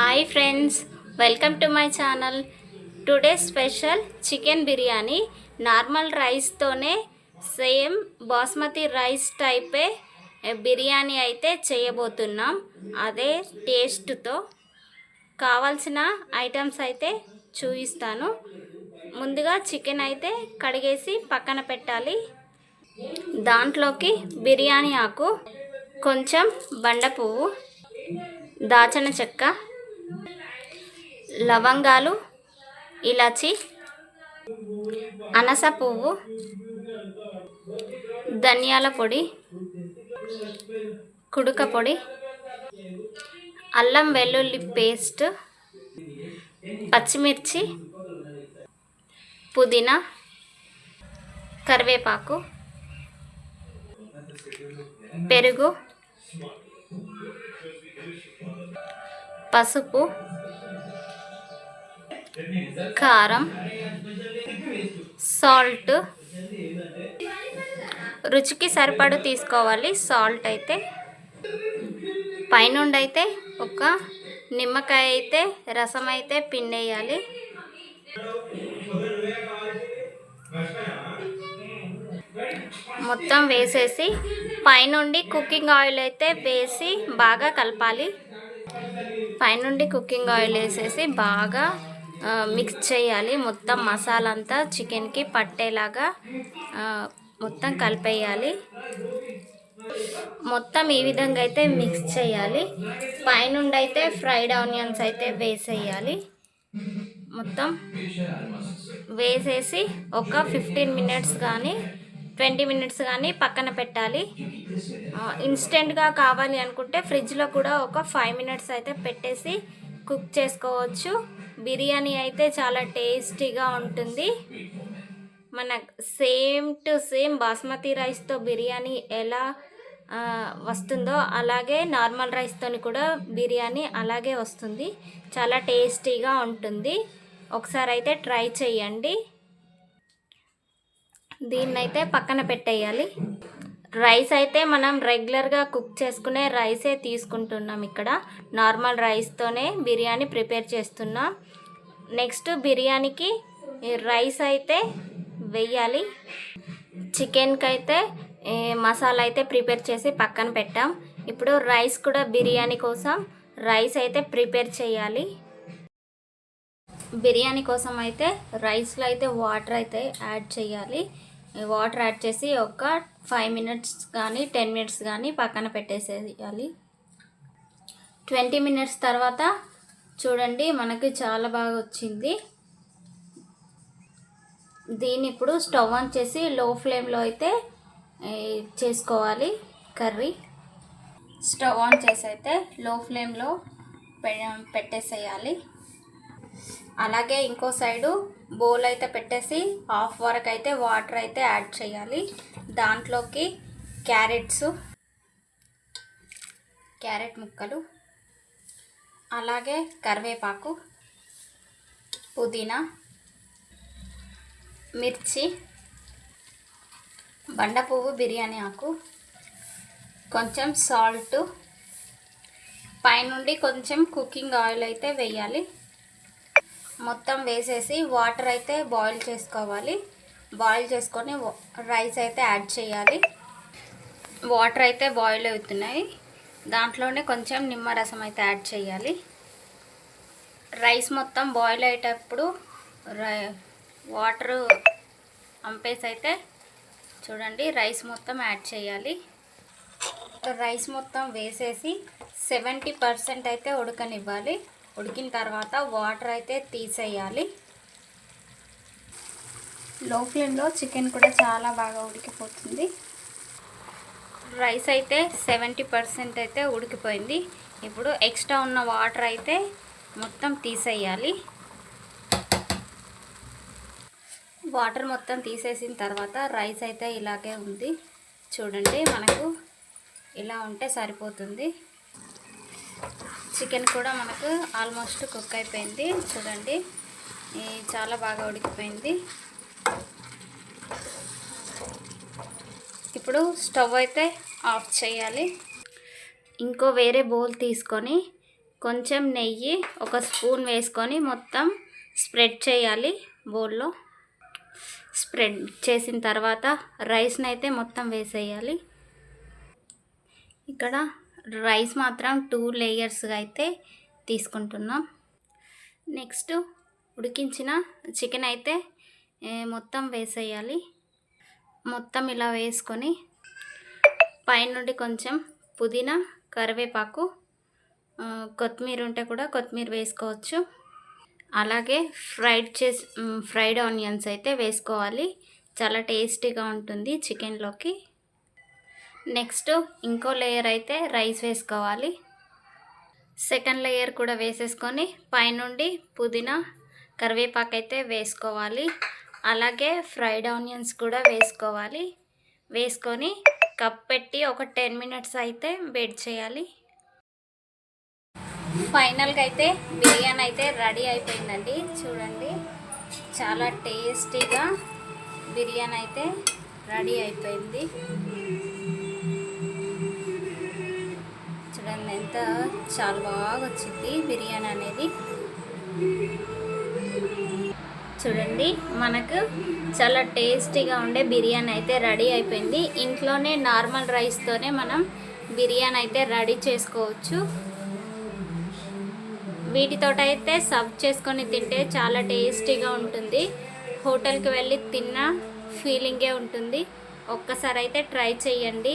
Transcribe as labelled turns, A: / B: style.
A: Hi friends welcome to my channel today special chicken biryani normal రైస్తోనే same basmati rice టైపే బిర్యానీ అయితే చేయబోతున్నాం. అదే టేస్ట్తో కావాల్సిన ఐటమ్స్ అయితే చూపిస్తాను. ముందుగా చికెన్ అయితే కడిగేసి పక్కన పెట్టాలి. దాంట్లోకి బిర్యానీ ఆకు కొంచెం బండ పువ్వు దాచన చెక్క లవంగాలు ఇలాచి అనస పువ్వు ధనియాల పొడి కుడుక పొడి అల్లం వెల్లుల్లి పేస్ట్ పచ్చిమిర్చి పుదీనా కరివేపాకు పెరుగు పసుపు కారం సాల్ట్. రుచికి సరిపడు తీసుకోవాలి. సాల్ట్ అయితే పైనుండి అయితే ఒక నిమ్మకాయ అయితే రసం అయితే పిండేయాలి. మొత్తం వేసేసి పైనుండి కుకింగ్ ఆయిల్ అయితే వేసి బాగా కలపాలి. పైనుండి కుకింగ్ ఆయిల్ వేసేసి బాగా మిక్స్ చేయాలి. మొత్తం మసాలా అంతా చికెన్కి పట్టేలాగా మొత్తం కలిపేయాలి. మొత్తం ఈ విధంగా అయితే మిక్స్ చేయాలి. పైనుండి అయితే ఫ్రైడ్ ఆనియన్స్ అయితే వేసేయాలి. మొత్తం వేసేసి ఒక ఫిఫ్టీన్ మినిట్స్ కానీ ట్వంటీ మినిట్స్ కానీ పక్కన పెట్టాలి. ఇన్స్టెంట్గా కావాలి అనుకుంటే ఫ్రిడ్జ్లో కూడా ఒక ఫైవ్ మినిట్స్ అయితే పెట్టేసి కుక్ చేసుకోవచ్చు. బిర్యానీ అయితే చాలా టేస్టీగా ఉంటుంది. మన సేమ్ టు సేమ్ బాస్మతి రైస్తో బిర్యానీ ఎలా వస్తుందో అలాగే నార్మల్ రైస్తో కూడా బిర్యానీ అలాగే వస్తుంది. చాలా టేస్టీగా ఉంటుంది. ఒకసారి అయితే ట్రై చేయండి. దీన్నైతే పక్కన పెట్టేయాలి. రైస్ అయితే మనం రెగ్యులర్గా కుక్ చేసుకునే రైసే తీసుకుంటున్నాం ఇక్కడ. నార్మల్ రైస్తోనే బిర్యానీ ప్రిపేర్ చేస్తున్నాం. నెక్స్ట్ బిర్యానీకి రైస్ అయితే వెయ్యాలి. చికెన్కి అయితే మసాలా అయితే ప్రిపేర్ చేసి పక్కన పెట్టాం. ఇప్పుడు రైస్ కూడా బిర్యానీ కోసం రైస్ అయితే ప్రిపేర్ చేయాలి. బిర్యానీ కోసం అయితే రైస్లో అయితే వాటర్ అయితే యాడ్ చేయాలి. వాటర్ యాడ్ చేసి ఒక ఫైవ్ మినిట్స్ కానీ టెన్ మినిట్స్ కానీ పక్కన పెట్టేసేయాలి. ట్వంటీ మినిట్స్ తర్వాత చూడండి మనకి చాలా బాగా వచ్చింది. దీన్ని ఇప్పుడు స్టవ్ ఆన్ చేసి లో ఫ్లేమ్లో అయితే చేసుకోవాలి కర్రీ. స్టవ్ ఆన్ చేసి అయితే లో ఫ్లేమ్లో పె- పెట్టేసేయాలి. అలాగే ఇంకో సైడు బౌల్ అయితే పెట్టేసి హాఫ్ వరకు అయితే వాటర్ అయితే యాడ్ చేయాలి. దాంట్లోకి క్యారెట్స్ క్యారెట్ ముక్కలు అలాగే కరివేపాకు పుదీనా మిర్చి బండ పువ్వు బిర్యానీ ఆకు కొంచెం సాల్ట్ పైనుండి కొంచెం కుకింగ్ ఆయిల్ అయితే వేయాలి. మొత్తం వేసేసి వాటర్ అయితే బాయిల్ చేసుకోవాలి. బాయిల్ చేసుకొని రైస్ అయితే యాడ్ చేయాలి. వాటర్ అయితే బాయిల్ అవుతున్నాయి. దాంట్లోనే కొంచెం నిమ్మరసం అయితే యాడ్ చేయాలి. రైస్ మొత్తం బాయిల్ అయ్యేటప్పుడు రై వాటర్ అంపేసి అయితే చూడండి రైస్ మొత్తం యాడ్ చేయాలి. రైస్ మొత్తం వేసేసి సెవెంటీ పర్సెంట్ అయితే ఉడకనివ్వాలి. ఉడికిన తర్వాత వాటర్ అయితే తీసేయాలి. లో ఫ్లేమ్లో చికెన్ కూడా చాలా బాగా ఉడికిపోతుంది. రైస్ అయితే సెవెంటీ పర్సెంట్ అయితే ఉడికిపోయింది. ఇప్పుడు ఎక్స్ట్రా ఉన్న వాటర్ అయితే మొత్తం తీసేయాలి. వాటర్ మొత్తం తీసేసిన తర్వాత రైస్ అయితే ఇలాగే ఉంది. చూడండి మనకు ఇలా ఉంటే సరిపోతుంది. చికెన్ కూడా మనకు ఆల్మోస్ట్ కుక్ అయిపోయింది. చూడండి. చాలా బాగా ఉడికిపోయింది. ఇప్పుడు స్టవ్ అయితే ఆఫ్ చేయాలి. ఇంకో వేరే బౌల్ తీసుకొని కొంచెం నెయ్యి ఒక స్పూన్ వేసుకొని మొత్తం స్ప్రెడ్ చేయాలి బౌల్లో. స్ప్రెడ్ చేసిన తర్వాత రైస్ని అయితే మొత్తం వేసేయాలి. ఇక్కడ రైస్ మాత్రం టూ లేయర్స్గా అయితే తీసుకుంటున్నాం. నెక్స్ట్ ఉడికించిన చికెన్ అయితే మొత్తం వేసేయాలి. మొత్తం ఇలా వేసుకొని పైనుండి కొంచెం పుదీనా కరివేపాకు కొత్తిమీర ఉంటే కూడా కొత్తిమీర వేసుకోవచ్చు. అలాగే ఫ్రైడ్ చేసి ఫ్రైడ్ ఆనియన్స్ అయితే వేసుకోవాలి. చాలా టేస్టీగా ఉంటుంది చికెన్లోకి. నెక్స్ట్ ఇంకో లేయర్ అయితే రైస్ వేసుకోవాలి. సెకండ్ లేయర్ కూడా వేసేసుకొని పైనుండి పుదీనా కరివేపాకు అయితే వేసుకోవాలి. అలాగే ఫ్రైడ్ ఆనియన్స్ కూడా వేసుకోవాలి. వేసుకొని కప్ పెట్టి ఒక టెన్ మినిట్స్ అయితే వెయిట్ చేయాలి. ఫైనల్గా అయితే బిర్యానీ అయితే రెడీ అయిపోయిందండి. చూడండి చాలా టేస్టీగా బిర్యానీ అయితే రెడీ అయిపోయింది. చూడండి చాలా బాగా వచ్చింది బిర్యానీ అనేది. చూడండి మనకు చాలా టేస్టీగా ఉండే బిర్యానీ అయితే రెడీ అయిపోయింది. ఇంట్లోనే నార్మల్ రైస్తోనే మనం బిర్యానీ అయితే రెడీ చేసుకోవచ్చు. వీటితో అయితే సర్వ్ చేసుకొని తింటే చాలా టేస్టీగా ఉంటుంది. హోటల్కి వెళ్ళి తిన్న ఫీలింగే ఉంటుంది. ఒక్కసారి అయితే ట్రై చేయండి.